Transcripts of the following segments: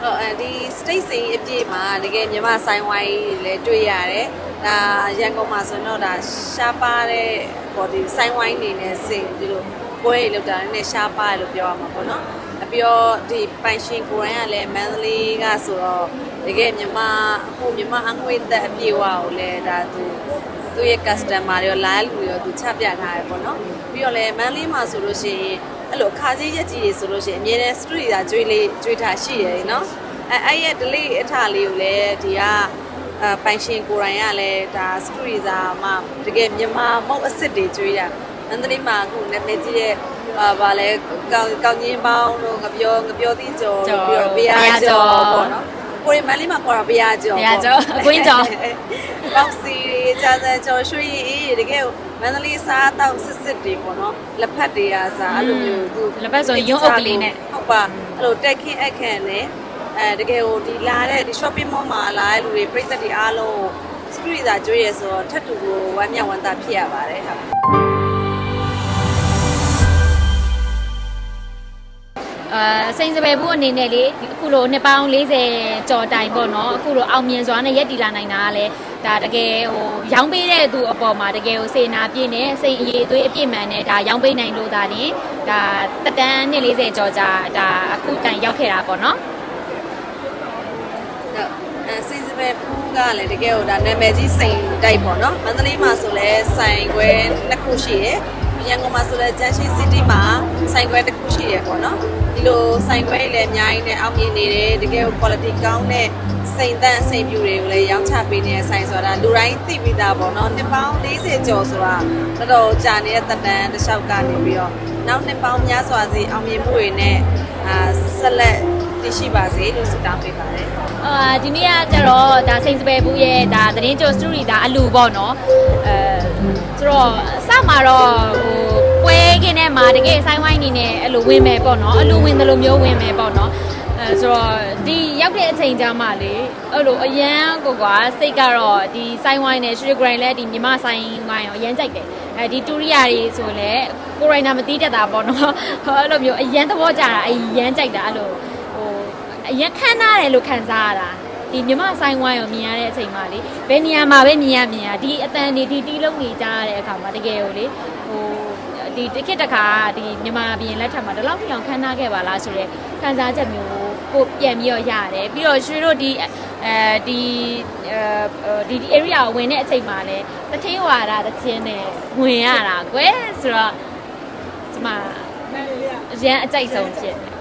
ဟုတ်အဲဒီ state စိန်အပြည့်မှာတကယ်မြန်မာဆိုင်ဝိုင်းလည်းတွေ့ရတယ်။ဒါရန်ကုန်မှာဆိုတော့ဒါရှားပါတဲ့ဟောဒီဆိုင်ဝိုင်းနေနဲ့စိန်ဒီလိုပွဲတွေလောက်တာနဲ့ရှားပါလို့ပြောရမှာပေါ့နော်။အပြောဒီပိုင်ရှင်ကိုရိုင်းကလည်းမန္တလေးကဆိုတော့တကယ်မြန်မာဟိုမြန်မာအငွေသက်အပြည့်အဝကိုလည်းဒါသူသူ့ရဲ့ customer တွေရော live လူတွေရောသူချပြထားရပေါ့နော်။ပြီးတော့လည်းမန္တလေးမှာဆိုလို့ရှိရင် အဲ့လိုခါကြီးရက်ကြီးတွေဆိုလို့ရှိရင်အမြဲတမ်း street သာကျွေးလေးကျွေးထားရှိရယ်နော်။အဲအဲ့ရဲ့ delay အထလေးကိုလည်းဒီကအဲပိုင်ရှင်ကိုယ်တိုင်ကလည်းဒါ street သာမှတကယ်မြန်မာမဟုတ်အစ်စ်တွေကျွေးတာမန္တလေးမှာအခုနာမည်ကြီးတဲ့ဟာဗာလဲကောင်းကောင်းချင်းပေါင်းတို့ငပြောငပြောသီးကျော်တို့ပြီးတော့ဘီယာကျော်ပေါ့နော်။ကိုရီမန်လေးမှာခေါ်တာဘီယာကျော်ဘီယာကျော်အကွင်းကျော်ပေါက်စီတွေဂျာဇန်ကျော်ရွှေရည်တကယ် မန္တလေးစားတောက်စစ်စစ်တွေပေါ့နော်လက်ဖက်တွေကစားအဲ့လိုမျိုးသူလက်ဖက်ဆိုရင်ရုံးအုပ်ကလေးနဲ့ဟုတ်ပါအဲ့လိုတက်ခင်းအခန့်နဲ့အဲတကယ်ဟိုဒီလာတဲ့ဒီ shopping mall မှာလာတဲ့လူတွေပြိသက်တွေအားလုံး street သာကျွေးရဆိုတော့ထပ်တူကိုဝမ်းမြောက်ဝမ်းသာဖြစ်ရပါတယ်ဟုတ်အာစိန်စပယ်ဘူးအနေနဲ့လေဒီအခုလိုနှစ်ပေါင်း40ကျော်တိုင်ပေါ့နော်အခုလိုအောင်မြင်စွာနဲ့ရက်တည်လာနိုင်တာကလည်း ဒါတကယ်ဟိုရောင်းပေးတဲ့သူအပေါ်မှာတကယ်ဟိုစေနာပြည့်နဲ့စိတ်အရေးအသွေးအပြည့်မှန်နဲ့ဒါရောင်းပေးနိုင်လို့ဒါတင်ဒါတက်တန်းနှစ်40ကျော်ကြာဒါအခုတိုင်ရောက်ခဲ့တာပေါ့နော်ဟုတ်အဲစီစပယ်ဖူးကလည်းတကယ်ဟိုဒါနာမည်ကြီးစိန်တိုက်ပေါ့နော်မန္တလေးမှာဆိုလဲဆိုင်ခွဲနှစ်ခုရှိရယ် ရန်ကုန်မှာဆိုလဲ Junction City မှာဆိုင်ခွဲတစ်ခုရှိရယ်ပေါ့နော်ဒီလိုဆိုင်ခွဲလည်းအများကြီးနဲ့အောင်မြင်နေတယ်တကယ် quality ကောင်းတဲ့စိန်တန့်စိန်ပြူတွေကိုလည်းရောင်းချပေးနေတဲ့ဆိုင်ဆိုတာလူတိုင်းသိပြီးသားပေါ့နော်နှစ်ပေါင်း40ကျော်ဆိုတာတော်တော်ကြာနေတဲ့တက်တန်းတစ်လျှောက်ကနေပြီးတော့နောက်နှစ်ပေါင်းများစွာစီအောင်မြင်မှုတွေနဲ့အာဆက်လက်တည်ရှိပါစေလို့ဆုတောင်းပေးပါတယ်အာဒီနေ့ကကျတော့ဒါစိန်စပယ်ဘူးရဲ့ဒါသတင်းကျော်စတူဒီဒါအလူပေါ့နော်အဲ ဆိုတော့စမှာတော့ဟိုပွဲခင်းထဲမှာတကယ်ဆိုင်ဝိုင်းနေနဲ့အဲ့လိုဝင်မယ်ပေါ့နော်အလူဝင်တယ်လို့မျိုးဝင်မယ်ပေါ့နော်အဲဆိုတော့ဒီရောက်တဲ့အချိန်ကြမှာလေအဲ့လိုအရန်ကိုကွာစိတ်ကတော့ဒီဆိုင်ဝိုင်းနဲ့ရွှေဂရိုင်းလဲဒီမြမဆိုင်ဝိုင်းရောအရန်ကြိုက်တယ်အဲဒီတူရိယာတွေဆိုလဲကိုရိုင်းနာမသိတတ်တာပေါ့နော်ဟောအဲ့လိုမျိုးအရန်သဘောကျတာအရန်ကြိုက်တာအဲ့လိုဟိုအရင်ခမ်းနားတယ်လို့ခံစားရတာ ဒီမြမဆိုင်ဝိုင်းရောမြင်ရတဲ့အချိန်မှာလေဘယ်နေရာမှာပဲမြင်ရမြင်ရဒီအတန်ဒီဒီတီးလုံးနေကြရတဲ့အခါမှာတကယ်ကိုလေဟိုဒီတစ်ခေတ်တစ်ခါဒီမြမပြင်လက်ထက်မှာဒီလောက်ပြောင်ခမ်းနားခဲ့ပါလားဆိုတော့ခံစားချက်မျိုးကိုပြန်ပြီးတော့ရတယ်ပြီးတော့ရွှေတို့ဒီအဲဒီအဲဒီဒီ area ကိုဝင်တဲ့အချိန်မှာလေတထင်းဝါတာတစ်ချင်းနဲ့ဝင်ရတာကွယ်ဆိုတော့ဒီမှာအရန်အကြိုက်ဆုံးဖြစ်တယ်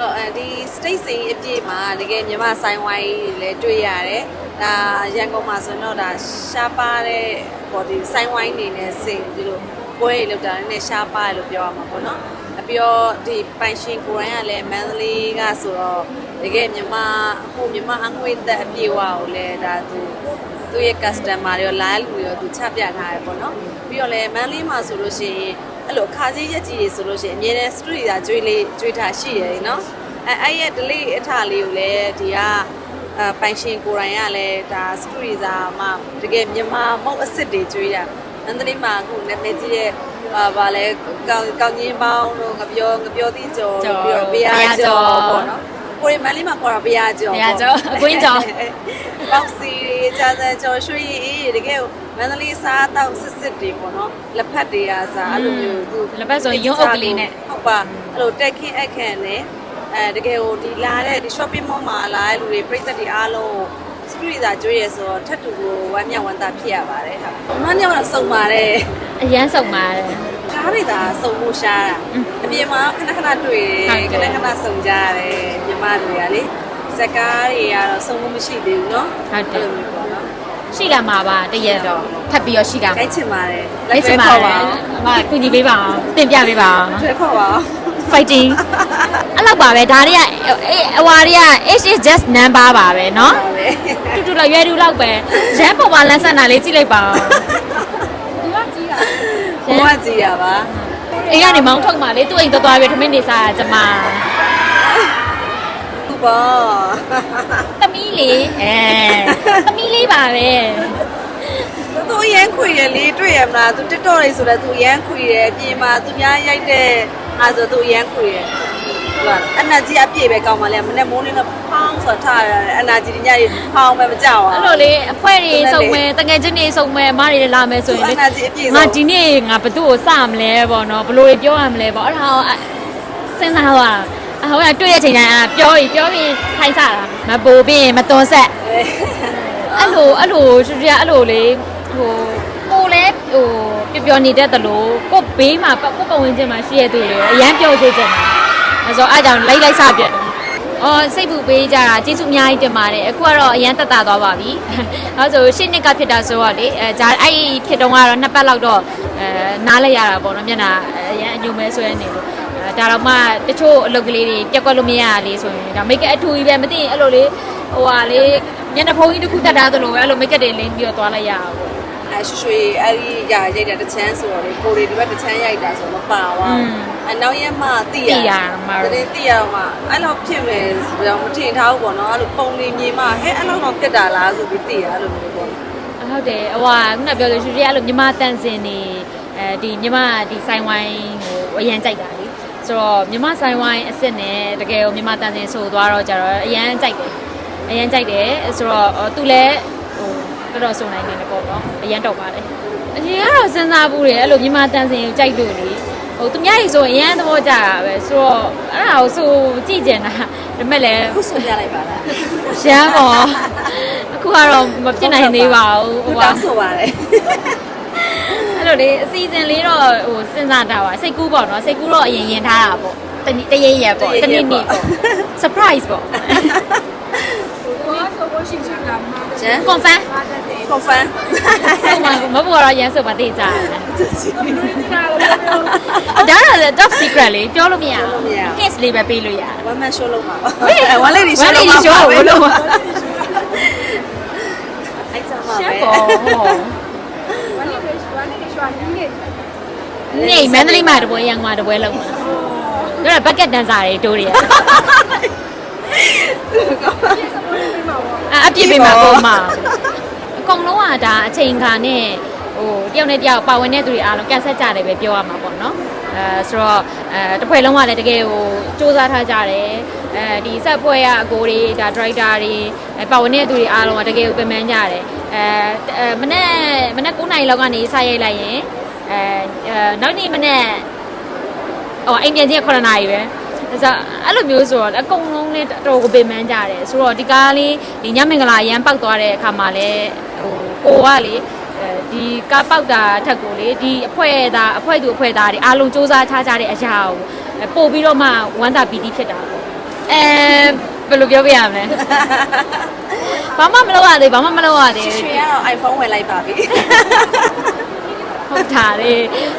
ဟုတ်အဲဒီ state စိန်အပြည့်မှာတကယ်မြန်မာဆိုင်ဝိုင်းလည်းတွေ့ရတယ်။ဒါရန်ကုန်မှာဆိုတော့ဒါရှားပါတဲ့ဟောဒီဆိုင်ဝိုင်းနေနဲ့စိန်ဒီလိုပွဲတွေလောက်တာနဲ့ရှားပါလို့ပြောရမှာပေါ့နော်။အပြောဒီပိုင်ရှင်ကိုရိုင်းကလည်းမန္တလေးကဆိုတော့တကယ်မြန်မာဟိုမြန်မာအငွေသက်အပြည့်အဝကိုလည်းဒါသူသူ့ရဲ့ customer တွေရော live လူတွေရောသူချပြထားရပေါ့နော်။ပြီးတော့လည်းမန္တလေးမှာဆိုလို့ရှိရင် အဲ့လိုခါကြီးရက်ကြီးတွေဆိုလို့ရှိရင်အမြဲတမ်း street သာကျွေးလေးကျွေးထားရှိရယ်နော်အဲအဲ့ရဲ့ delay အထလေးကိုလည်းဒီကအဲပိုင်ရှင်ကိုယ်တိုင်ကလည်းဒါ street သာမှတကယ်မြန်မာမဟုတ်အစ်စ်တွေကျွေးတာအန်တလီမှာအခုနာမည်ကြီးရဲ့ဟာဗာလဲကောင်းကောင်းချင်းပေါင်းတို့ငပြောငပြောသီးကျော်တို့ပြီးတော့ဘီယာကျော်ပေါ့နော်ကိုရီမန်လေးမှာခေါ်တာဘီယာကျော်ဘီယာကျော်အကွင်းကျော်ပေါက်စီတွေဂျာဇန်ကျော်ရွှေရည်တကယ် မန္တလေးစားတောက်စစ်စစ်တွေပေါ့နော်လက်ဖက်တွေကစားအဲ့လိုမျိုးသူ လက်ဖက်ဆိုရင်ရုံးအုပ်ကလေးနဲ့ ဟုတ်ပါအဲ့လိုတက်ခင်းအခန့်နဲ့အဲတကယ်ဟိုဒီလာတဲ့ဒီ shopping mall မှာလာတဲ့လူတွေပြိသက်တွေအားလုံး street သာကျွေးရဆိုတော့ထပ်တူကိုဝမ်းမြောက်ဝမ်းသာဖြစ်ရပါတယ်ဟုတ်။မညောင်းတော့စုံပါတယ် အရန်စုံပါတယ် ။ကားတွေသာစုံမှုရှားတာ อืม အပြင်မှာခဏခဏတွေ့ ဟုတ် တယ် ကဲ့ ခဏခဏစုံကြရတယ်ညီမတွေကလေစကားတွေကတော့စုံမှုမရှိသေးဘူးเนาะ ဟုတ်တယ် လိုမျိုးပေါ့နော် ရှိလာမှာပါတရက်တော့ဖတ်ပြီးတော့ရှိလာ ။ကြိုက်ချင်ပါတယ် လိုက်ချင်ပါ ခေါ် တ ပါ ယ် ဦး အမကူညီပေးပါအောင်တင်ပြပေးပါအောင် ။ထွေးခေါ်ပါဦး fighting အဲ့လောက်ပါပဲဒါတွေကအေးအဝါတွေက age is just number ပါပဲเนาะ ဟုတ်တယ် တူတူလောက်ရွယ်တူလောက်ပဲရမ်းပေါ်ပါလန်းဆန်တာလေးကြည့်လိုက်ပါဦးဒီကကြီးတာ ။ဘဝကြည့်ရပါ အိမ်ကနေမောင်းထုတ်မှလေသူ့အိမ်သွားသွားပြီးထမင်းနေစားကြမှာ ။ဟုတ်ပါ သမီးလေအဲသမီးလေးပါပဲသူရမ်းခွေရလေးတွေ့ရမလားသူ TikTok လေးဆိုတော့သူရမ်းခွေရအပြင်မှာသူများရိုက်တဲ့အာဆိုသူရမ်းခွေရဟုတ်လားအနာကြီးအပြည့်ပဲကောင်းပါလေမနေ့မိုးလင်းတော့ဖောင်းဆိုထားရတယ်အနာကြီးညကြီးဖောင်းပဲမကြောက်ပါဘူးအဲ့လိုလေအဖွဲတွေစုံမဲတကယ်ချင်းတွေစုံမဲမတွေလာမယ်ဆိုရင်လေအနာကြီးအပြည့်ငါဒီနေ့ငါဘသူ့ကိုစမလဲပေါ့နော်ဘလို့ပြောရမလဲပေါ့အဲ့ဒါစဉ်းစားသွားတာ အဟိုကတွေ့တဲ့အချိန်တိုင်းအပြောပြီးပြောပြီးထိုင်စားတာမပူပြီးရင်မသွန်ဆက်အဲ့လိုအဲ့လိုသူကအဲ့လိုလေဟိုကိုလည်းဟိုပျော်ပျော်နေတတ်တယ်လို့ကိုဘေးမှာကိုပတ်ဝန်းကျင်မှာရှိရတဲ့သူတွေအရန်ပျော်စေချင်တာအဲ့ဆိုအဲ့ကြောင့်လိုက်လိုက်စပြက်အော်စိတ်ပူပေးကြတာကျေးဇူးအများကြီးတင်ပါတယ်အခုကတော့အရန်တက်တာသွားပါပြီ။အဲဆိုရှင်းနှစ်ကဖြစ်တာဆိုတော့လေအဲဂျာအဲ့ဒီဖြစ်တော့ကတော့နှစ်ပတ်လောက်တော့အဲနားလိုက်ရတာပေါ့နော်မျက်နှာအရန်အညုံမဲဆွဲနေလို့အဲ ဒါတော့မှတချို့အလုပ်ကလေးတွေပြက်ကွက်လို့မရရလေဆိုရင်ဒါမိတ်ကအထူကြီးပဲမသိရင်အဲ့လိုလေဟိုဟာလေမျက်နှာဖုံးကြီးတစ်ခုတက်တာသလိုပဲအဲ့လိုမိတ်ကတွေလင်းပြီးတော့သွားလိုက်ရအောင်ပေါ့အဲရွှေရွှေအဲ့ဒီຢာရိုက်တာတစ်ချမ်းဆိုတော့လေကိုရီဒီဘက်တစ်ချမ်းရိုက်တာဆိုတော့မပါသွားဘူးအနောက်ရက်မှသိရသိရမှာတည်းသိရမှအဲ့လိုဖြစ်မယ်ဆိုတော့မထင်ထားဘူးပေါ့နော်အဲ့လိုပုံလေးမြင်မှဟဲ့အဲ့လိုတော့ဖြစ်တာလားဆိုပြီးသိရအဲ့လိုမျိုးပေါ့ဟုတ်တယ်ဟိုဟာခုနပြောလို့ရှိရအဲ့လိုမြမတန်စင်နေအဲဒီမြမဒီဆိုင်ဝိုင်းဟိုအရန်ကြိုက်တာလေ ဆိုတော့မြမဆိုင်ဝိုင်းအစ်စ်နဲ့တကယ်ကိုမြမတန်စင်ဆိုသွားတော့ကြတော့အရန်ကြိုက်တယ်အရန်ကြိုက်တယ်ဆိုတော့သူလည်းဟိုတော်တော်ဆိုနိုင်နေတယ်ပေါ့နော်အရန်တော့ပါတယ်အရင်ကတော့စဉ်းစားဘူးတယ်အဲ့လိုမြမတန်စင်ကိုကြိုက်လို့လေဟိုသူများကြီးဆိုရင်အရန်သဘောကျတာပဲဆိုတော့အဲ့ဒါကိုဆိုကြည့်ကြင်တာဒါပေမဲ့လည်းခုဆိုပြလိုက်ပါလားရမ်းပေါ့အခုကတော့မဖြစ်နိုင်သေးပါဘူးဟိုဟိုတောပါင်းဆိုပါတယ်အဲ့ လိုလေအစီအစဉ်လေးတော့ဟိုစဉ်းစားတာပါစိတ်ကူးပေါ့နော်စိတ်ကူးတော့အရင်ရင်ထားတာပေါ့တနေ့တရေရက်ပေါ့တနေ့နေ့ပေါ့ surprise ပေါ့ကျန် confirm confirm မဘူးတော့ရန်ဆိုပါသေးကြတယ်ဒါတော့ top secret လေးပြောလို့မရဘူး hints လေးပဲပေးလို့ရတယ် one man show လုပ်ပါဝမ်းလေးတွေ one lady show ဘလို့အဲ့စမှာရှက်ပဲပေါ့ဟော နေမန္တလေးမှာတပွဲရန်ကုန်မှာတပွဲလုံးမှာဒါက bucket dancer တွေတိုးတယ်အပြစ်ပေးမှာပုံမှာအကုန်လုံးကဒါအချိန်ခါနဲ့ဟိုတယောက်နဲ့တယောက်ပါဝင်တဲ့သူတွေအားလုံးကန်ဆက်ကြတယ်ပဲပြောရမှာပေါ့နော်အဲဆိုတော့အဲတစ်ဖွဲ့လုံးကလည်းတကယ်ဟိုစူးစမ်းထားကြတယ်အဲဒီဆက်ဖွဲ့ရအကိုတွေဒါ driver တွေအဲပါဝင်တဲ့သူတွေအားလုံးကတကယ်ကိုပြင်ပန်းကြတယ်အဲအဲမနေ့မနေ့9နိုင်လောက်ကနေစရိုက်လိုက်ရင် အဲအဲနောက်နေ့မနေ့ဟိုအိမ်ပြန်ချင်း9နာရီပဲအဲဆိုအဲ့လိုမျိုးဆိုတော့အကုန်လုံးလည်းတော်တော်ကိုပြင်ပန်းကြတယ်ဆိုတော့ဒီကားလေးဒီညမင်္ဂလာရမ်းပောက်သွားတဲ့အခါမှာလည်းဟိုကိုကလေအဲဒီကားပောက်တာထက်ကိုလေဒီအဖွဲသားအဖွဲသူအဖွဲသားတွေအားလုံးစူးစမ်းထားကြတဲ့အရာကိုပို့ပြီးတော့မှဝမ်းသာပီတိဖြစ်တာပေါ့အဲဘယ်လိုပြောပြရမလဲဘာမှမလုပ်ရသေးဘာမှမလုပ်ရသေးရွှေကတော့ iPhone ဝယ်လိုက်ပါပြီ ဟုတ်တာလေ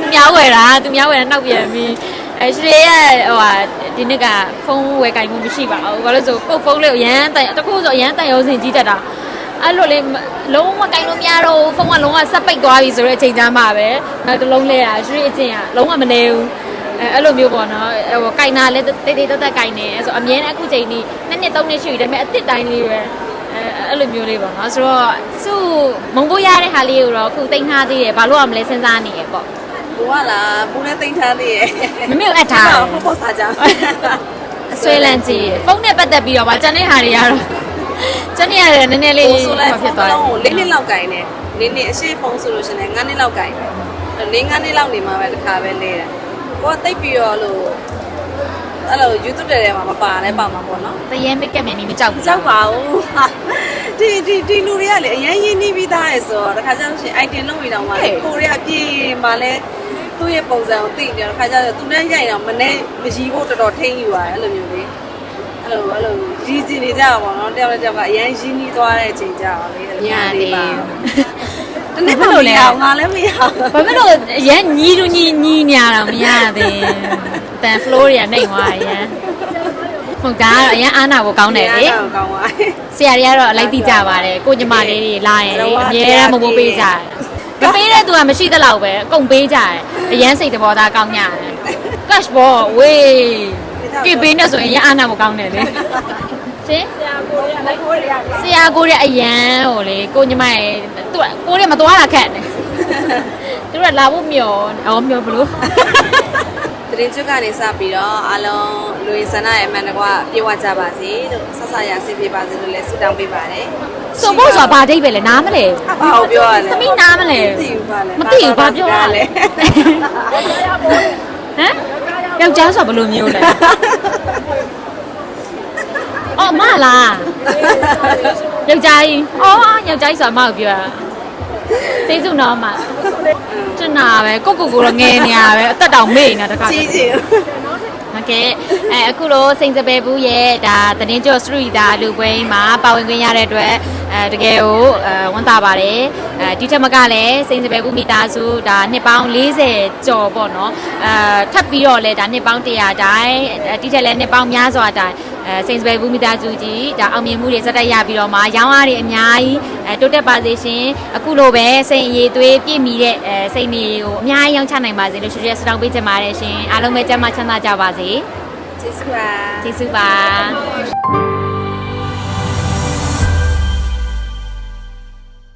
သူများဝယ်တာသူများဝယ်တာနောက်ပြန်ပြီးအဲရွှေရဲ့ဟိုဟာဒီနှစ်ကဖုန်းဝယ်ကင်မှုမရှိပါဘူးဘာလို့ဆိုကိုယ့်ဖုန်းလေးကိုရမ်းတန်တခုဆိုရမ်းတန်ရောစင်ကြီးတက်တာအဲ့လိုလေလုံးဝကင်လို့မရတော့ဘူးဖုန်းကလုံးဝဆက်ပိတ်သွားပြီဆိုတော့အချိန်ချမ်းမှာပဲနောက်တစ်လုံးလဲတာရွှေအချင်းကလုံးဝမနေဘူးအဲအဲ့လိုမျိုးပေါ့နော်ဟိုကင်နာလဲတိတ်တိတ်တက်တက်ကင်နေဆိုအမြဲတမ်းအခုချိန်นี้နှစ်နှစ်သုံးနှစ်ရှိပြီဒါပေမဲ့အစ်စ်တိုင်းလေးပဲ အဲအဲ့လိုမျိုးလေးပေါ့နော်ဆိုတော့စုမုံဖို့ရတဲ့ဟာလေးကိုတော့အခုတိတ်ထားသေးတယ်ဘာလို့ရမလဲစဉ်းစားနေရပေါ့ဘူးကလားဘူးနဲ့တိတ်ထားသေးရဲ့မမေကိုအပ်ထားတယ်ဟုတ်ပေါ့စားကြအဆွဲလန့်ကြည့်ဖုန်းနဲ့ပတ်သက်ပြီးတော့ဗာကျန်တဲ့ဟာတွေကတော့ကျန်တဲ့ဟာတွေနည်းနည်းလေးဆိုလိုက်ဖုဖြစ်န်းသွားလုံးတယ်ကို၄နှစ်လောက်ကင်နေ၄နှစ်အရှိဖုန်းဆိုလို့ရှိရင်9နှစ်လောက်ကင်နေ၄၅နှစ်လောက်နေမှာပဲတစ်ခါပဲလဲတယ်ကိုကတိတ်ပြီးတော့လို့ အဲ့လို YouTube ထဲမှာမပါလဲပါမှာပေါ့နော်တရေမိတ်ကပ်မြန်ပြီးမကြောက်ဘူးကြောက်ပါဘူးဟာဒီဒီဒီလူတွေကလေအရင်ရင်းနှီးပြီးသားရယ်ဆိုတော့တခါကျလို့ရှိရင် item လုံးပြီးတော့မှလေကိုရီးယားအပြည့်မှာလဲသူ့ရဲ့ပုံစံကိုသိနေတော့တခါကျတော့သူနဲ့ရိုက်တော့မနဲ့မကြီးဖို့တော်တော်ထိန်းယူရတယ်အဲ့လိုမျိုးလေအဲ့လိုအဲ့လိုရည်စည်နေကြတာပေါ့နော်တယောက်နဲ့တယောက်ကအရင်ရင်းနှီးသွားတဲ့အချိန်ကြာတော့လေညာနေပါတနေ့မှမရအောင်ငါလည်းမရအောင်ဘာဖြစ်လို့အရန်ညီလူညီညီညာတော့မရသေး တန် flow တွေကနေသွားအရန်ဟုတ်ဒါကတော့အရန်အားနာဖို့ကောင်းတယ်လေကောင်းပါဆရာတွေကတော့အလိုက်သိကြပါတယ်ကိုညီမလေးတွေလာရင်လေအမြဲတမ်းမမိုးပေးကြတယ်မပေးတဲ့သူကမရှိသလောက်ပဲအကုန်ပေးကြတယ်အရန်စိတ်တဘောသားကောင်းကြတယ် cash ဘောဝေးကြည့်ပေးနေဆိုရင်ရအားနာဖို့ကောင်းတယ်လေရှင်ဆရာကိုရလိုက်ကိုရဆရာကိုရအရန်ဟိုလေကိုညီမရဲ့သူကကိုရမသွားတာခက်တယ်သူကလာဖို့မျောဩမျောဘလို့တ သတင်းကျွတ်ကနေစပြီးတော့အားလုံးလူရင်းဆန္ဒရဲ့အမှန်တကွပြေဝကြပါစေလို့ဆက်ဆက်ရအဆင်ပြေပါစေလို့လည်းဆုတောင်းပေးပါတယ်ဆိုဖို့ဆိုတာဘာအဓိပ္ပာယ်လဲနားမလဲအဘာကိုပြောရလဲသမီးနားမလဲမသိဘူးပါလဲမသိဘူးဘာပြောရလဲဟမ်ယောက်ျားဆိုတာဘယ်လိုမျိုးလဲအော်မလားယောက်ျားကြီးအော်ယောက်ျားကြီးဆိုတာမဟုတ်ပြောတာသိစုနော်မ ကျန်တာပဲကိုကိုကိုတော့ငယ်နေရပဲအသက်တောင်မေ့နေတာတခါတကြီးည်းကြီးဟုတ်ကဲ့အဲအခုလိုစိန်စပယ်ဘူးရဲ့ဒါသတင်းကျော်စထရီတာလူပွဲမှာပါဝင်ခွင့်ရတဲ့အတွက်အဲတကယ်ကိုအဲဝန်တာပါတယ်အဲဒီထက်မကလည်းစိန်စပယ်ဘူးမိသားစုဒါနှစ်ပေါင်း40ကျော်ပေါ့နော်အဲထပ်ပြီးတော့လည်းဒါနှစ်ပေါင်း100တိုင်းအဲဒီထက်လည်းနှစ်ပေါင်းများစွာတိုင်း အဲစိန်စပယ်ဘူးမိသားစုကြီးဒါအောင်မြင်မှုတွေစက်တက်ရပြီးတော့မှရောင်းအားတွေအများကြီးအဲတိုးတက်ပါစေရှင်အခုလိုပဲစိန်ရည်သွေးပြည့်မီတဲ့အဲစိန်တွေကိုအများကြီးရောင်းချနိုင်ပါစေလို့ရွှေရွှေစတောင်းပေးချင်ပါတယ်ရှင်အားလုံးပဲကျန်းမာချမ်းသာကြပါစေကျေးဇူးပါကျေးဇူးပါ